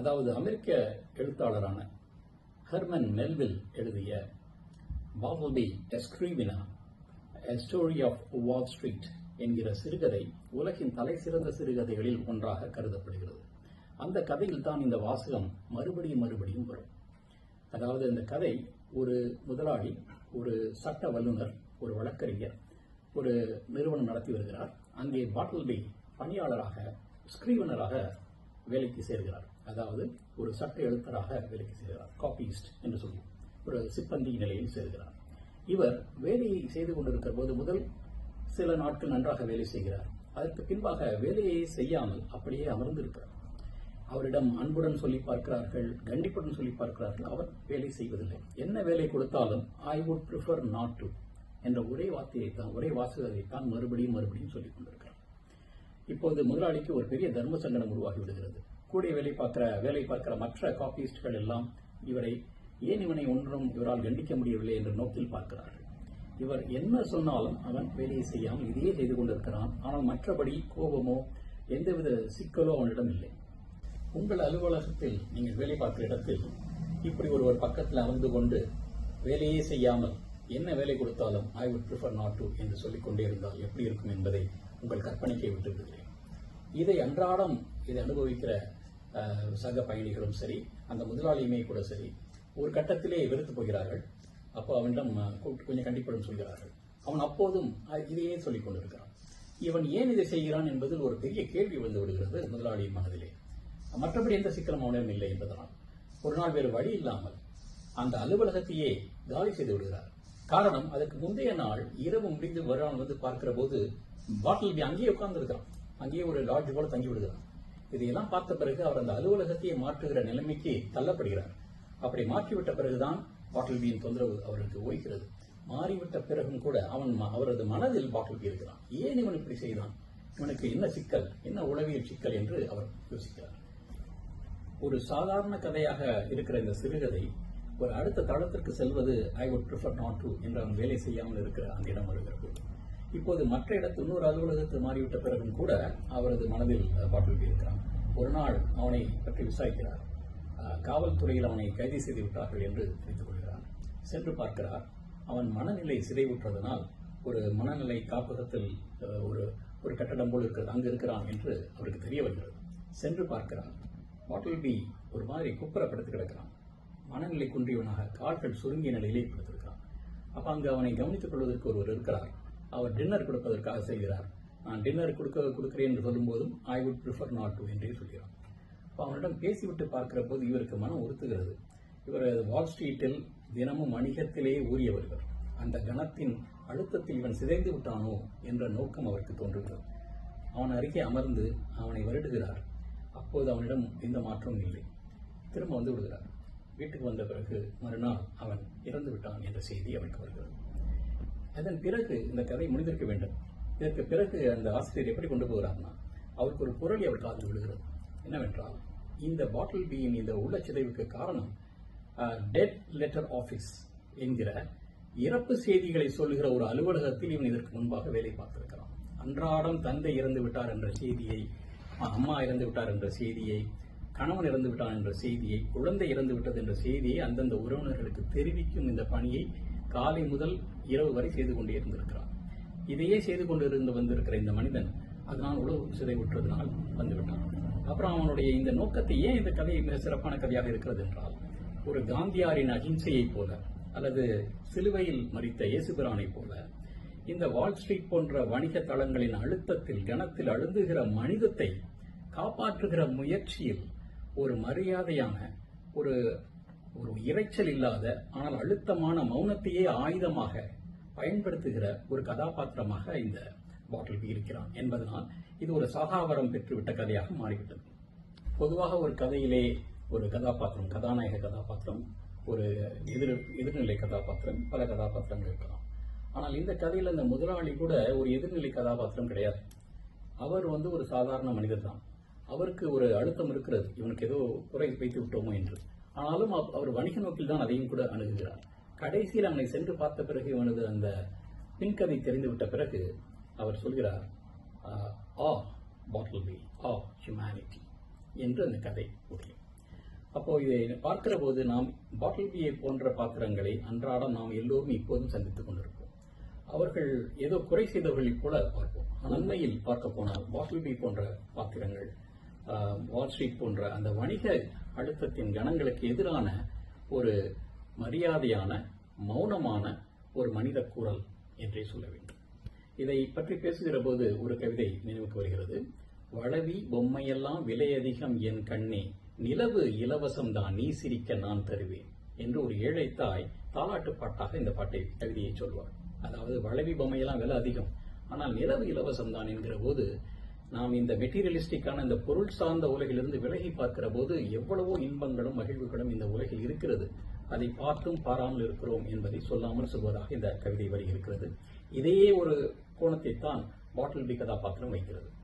அதாவது அமெரிக்க எழுத்தாளரான Herman Melville எழுதிய பாபுபி எஸ்கிரீவினா A ஆஃப் of ஸ்ட்ரீட் என்கிற சிறுகதை உலகின் தலை சிறந்த சிறுகதைகளில் ஒன்றாக கருதப்படுகிறது. அந்த கதையில் தான் இந்த வாசகம் மறுபடியும் மறுபடியும் வரும். அதாவது இந்த கதை ஒரு முதலாளி ஒரு சட்ட வல்லுநர் ஒரு வழக்கறிஞர் ஒரு நிறுவனம் நடத்தி வருகிறார். அங்கே பாட்டில்பி பணியாளராக ஸ்கிரீவனராக வேலைக்கு சேர்கிறார். அதாவது ஒரு சட்ட எழுத்தராக வேலைக்கு சேர்கிறார் காப்பிஸ்ட் என்று சொல்லி ஒரு சிப்பந்தி நிலையில் சேர்கிறார். இவர் வேலையை செய்து கொண்டிருக்கிற போது முதல் சில நாட்கள் நன்றாக வேலை செய்கிறார். அதற்கு பின்பாக வேலையை செய்யாமல் அப்படியே அமர்ந்திருக்கிறார். அவரிடம் அன்புடன் சொல்லி பார்க்கிறார்கள் கண்டிப்புடன் சொல்லி பார்க்கிறார்கள் அவர் வேலை செய்வதில்லை. என்ன வேலை கொடுத்தாலும் I would prefer not to என்ற ஒரே வார்த்தையை தான் ஒரே வாசகத்தை தான் மறுபடியும் மறுபடியும் சொல்லிக் கொண்டிருக்கிறார். இப்போது முதலாளிக்கு ஒரு பெரிய தர்ம சங்கடம் உருவாகி விடுகிறது. கூட வேலை பார்க்கிற வேலை பார்க்கிற மற்ற காப்பிஸ்ட்கள் எல்லாம் இவரை ஏன் இவனை ஒன்றும் இவரால் கண்டிக்க முடியவில்லை என்ற நோக்கில் பார்க்கிறார்கள். இவர் என்ன சொன்னாலும் அவன் வேலையை செய்யாமல் இதையே செய்து கொண்டிருக்கிறான். ஆனால் மற்றபடி கோபமோ எந்தவித சிக்கலோ அவனிடம் இல்லை. உங்கள் அலுவலகத்தில் நீங்கள் வேலை பார்க்கிற இடத்தில் இப்படி ஒருவர் பக்கத்தில் அமர்ந்து கொண்டு வேலையே செய்யாமல் என்ன வேலை கொடுத்தாலும் I would prefer not to என்று சொல்லிக் கொண்டே இருந்தால் எப்படி இருக்கும் என்பதை உங்கள் கற்பனைக்கு விட்டு விடுகிறேன் இதை அன்றாடம் இதை அனுபவிக்கிற சக பயணிகளும் சரி அந்த முதலாளியுமே கூட சரி ஒரு கட்டத்திலே வெறுத்து போகிறார்கள். அப்போ அவனிடம் கூப்பிட்டு கொஞ்சம் கண்டிப்புடன் சொல்கிறார்கள். அவன் அப்போதும் இதையே சொல்லிக் கொண்டிருக்கிறான். இவன் ஏன் இதை செய்கிறான் என்பதில் ஒரு பெரிய கேள்வி வந்து விடுகிறது முதலாளியின் மனதிலே. மற்றபடி எந்த சிக்கலும் அவனிடம் இல்லை என்பதனால் ஒரு நாள் வேறு வழி இல்லாமல் அந்த அலுவலகத்தையே காலி செய்து விடுகிறார். காரணம் அதற்கு முந்தைய நாள் இரவு முடிந்து வருவான் வந்து பார்க்கிற போது பாட்டில் அங்கேயே உட்கார்ந்து அங்கேயே ஒரு லாட்ஜ் போல தங்கி விடுகிறான் இதையெல்லாம் பார்த்த பிறகு அவர் அந்த அலுவலகத்தையே மாற்றுகிற நிலைமைக்கு தள்ளப்படுகிறார். அப்படி மாற்றிவிட்ட பிறகுதான் பாட்டில்பியின் தொந்தரவு அவருக்கு ஓய்கிறது. மாறிவிட்ட பிறகும் கூட அவன் ம- அவரது மனதில் பாட்டில்பி இருக்கிறான். ஏன் இவன் இப்படி செய்தான் இவனுக்கு என்ன சிக்கல்? என்ன உளவியல் சிக்கல் என்று அவர் யோசிக்கிறார். ஒரு சாதாரண கதையாக இருக்கிற இந்த சிறுகதை ஒரு அடுத்த தளத்திற்கு செல்வது I would prefer not to என்று அவன் வேலை செய்யாமல் இருக்கிற அந்த இடம் வருகிறது இப்போது மற்ற இடத்து இன்னொரு அலுவலகத்தில் மாறிவிட்ட பிறகும் கூட அவரது மனதில் அஹ், பாட்டில் இருக்கிறான் ஒரு நாள் அவனை பற்றி விசாரிக்கிறார். காவல்துறையில் அவனை கைது செய்து விட்டார்கள் என்று தெரிந்து கொள்கிறார். சென்று பார்க்கிறார். அவன் மனநிலை சிதைவுற்றதனால் ஒரு மனநிலை காப்பகத்தில் ஒரு ஒரு கட்டடம் போல் இருக்கிறது அங்கு இருக்கிறான் என்று அவருக்கு தெரிய வருகிறது சென்று பார்க்கிறார் பாட்டில் பி ஒரு மாதிரி குப்புற கிடக்கிறான். மனநிலை குன்றியவனாக கால்கள் சுருங்கிய நிலையிலே படுத்திருக்கிறான். அப்போ அங்கு அவனை கவனித்துக் கொள்வதற்கு ஒருவர் இருக்கிறார். அவர் டின்னர் கொடுப்பதற்காக செய்கிறார். நான் டின்னர் கொடுக்க கொடுக்கிறேன் என்று சொல்லும்போதும் I would prefer not to என்றே சொல்கிறார். இப்போ அவனிடம் பேசிவிட்டு பார்க்கிற போது இவருக்கு மனம் உறுத்துகிறது. இவர் வால் ஸ்ட்ரீட்டில் தினமும் வணிகத்திலேயே ஊறியவர் இவர் அந்த கணத்தின் அழுத்தத்தில் இவன் சிதைந்து விட்டானோ என்ற நோக்கம் அவருக்கு தோன்றுகிறது. அவன் அருகே அமர்ந்து அவனை வருடுகிறார். அப்போது அவனிடம் எந்த மாற்றமும் இல்லை. திரும்ப வந்து விடுகிறார். வீட்டுக்கு வந்த பிறகு மறுநாள் அவன் இறந்து விட்டான் என்ற செய்தி அவனுக்கு வருகிறது. அதன் பிறகு இந்த கதை முடிந்திருக்க வேண்டும். இதற்கு பிறகு அந்த ஆசிரியர் எப்படி கொண்டு போகிறார்னா அவருக்கு ஒரு குரல் அவர் காதில் விழுகிறது. என்னவென்றால் இந்த பாட்டில் பியின் இந்த உள்ளச்சிதைவுக்கு காரணம் டெட் லெட்டர் ஆஃபீஸ் என்கிற இறப்பு செய்திகளை சொல்லுகிற ஒரு அலுவலகத்தில் இவன் இதற்கு முன்பாக வேலை பார்த்திருக்கிறான். அன்றாடம் தந்தை இறந்து விட்டார் என்ற செய்தியை அம்மா இறந்து விட்டார் என்ற செய்தியை கணவன் இறந்து விட்டான் என்ற செய்தியை குழந்தை இறந்து விட்டது என்ற செய்தியை அந்தந்த உறவினர்களுக்கு தெரிவிக்கும் இந்த பணியை காலை முதல் இரவு வரை செய்து கொண்டே இருந்திருக்கிறான். இதையே செய்து கொண்டு இருந்து வந்திருக்கிற இந்த மனிதன் அதனால் உழவு சிதைவுற்றதனால் வந்துவிட்டான். அப்புறம் அவனுடைய இந்த நோக்கத்தை ஏன் இந்த கதை மிக சிறப்பான கதையாக இருக்கிறது என்றால் ஒரு காந்தியாரின் அகிம்சையைப் போல அல்லது சிலுவையில் மறித்த இயேசுபிரானைப் போல இந்த வால் ஸ்ட்ரீட் போன்ற வணிக தளங்களின் அழுத்தத்தில் கணத்தில் அழுந்துகிற மனிதத்தை காப்பாற்றுகிற முயற்சியில் ஒரு மரியாதையான ஒரு ஒரு இரைச்சல் இல்லாத ஆனால் அழுத்தமான மௌனத்தையே ஆயுதமாக பயன்படுத்துகிற ஒரு கதாபாத்திரமாக இந்த பாட்டில் இருக்கிறான் என்பதனால் இது ஒரு சகாவரம் பெற்றுவிட்ட கதையாக மாறிவிட்டது. பொதுவாக ஒரு கதையிலே ஒரு கதாபாத்திரம் கதாநாயக கதாபாத்திரம் ஒரு எதிர் எதிர்நிலை கதாபாத்திரம் பல கதாபாத்திரங்கள் இருக்கலாம். ஆனால் இந்த கதையில் இந்த முதலாளி கூட ஒரு எதிர்நிலை கதாபாத்திரம் கிடையாது. அவர் வந்து ஒரு சாதாரண மனிதர் தான் அவருக்கு ஒரு அழுத்தம் இருக்கிறது. இவனுக்கு ஏதோ குறை வைத்து விட்டோமோ என்று. ஆனாலும் அவர் வணிக நோக்கில் தான் அதையும் கூட அணுகுகிறார். கடைசியில் அவனை சென்று பார்த்த பிறகு இவனது அந்த பின்கதை தெரிந்துவிட்ட பிறகு அவர் சொல்கிறார் ஆ பாட்டில் பி ஆ ஹியூமனிட்டி என்று அந்த கதை முடியும். அப்போ இதை பார்க்கிற போது நாம் பாட்டில் பியை போன்ற பாத்திரங்களை அன்றாடம் நாம் எல்லோரும் இப்போதும் சந்தித்துக் கொண்டிருப்போம். அவர்கள் ஏதோ குறை செய்தவர்களைப் போல பார்ப்போம். நன்மையில் பார்க்க போனால் பாட்டில் பி போன்ற பாத்திரங்கள் வால் ஸ்ட்ரீட் போன்ற அந்த வணிக அழுத்தத்தின் கணங்களுக்கு எதிரான ஒரு மரியாதையான மௌனமான ஒரு மனித குரல் என்றே சொல்ல வேண்டும். இதை பற்றி பேசுகிற போது ஒரு கவிதை நினைவுக்கு வருகிறது. வளவி பொம்மையெல்லாம் விலை அதிகம் என் கண்ணே நிலவு இலவசம் தான் நீ சிரிக்க நான் தருவேன் என்று ஒரு ஏழை தாய் தாலாட்டு பாட்டாக இந்த பாட்டை கவிதையை சொல்வார் அதாவது வளவி பொம்மையெல்லாம் விலை அதிகம் ஆனால் நிலவு இலவசம் தான் என்கிற போது நாம் இந்த மெட்டீரியலிஸ்டிக்கான இந்த பொருள் சார்ந்த உலகிலிருந்து விலகி பார்க்கிற போது எவ்வளவோ இன்பங்களும் மகிழ்வுகளும் இந்த உலகில் இருக்கிறது. அதை பார்த்தும் பாராமல் இருக்கிறோம் என்பதை சொல்லாமல் சொல்வதாக இந்த கவிதை வரி இருக்கிறது இதையே ஒரு கோணத்தை தான் பாட்டில் பி கதாபாத்திரம் வைக்கிறது.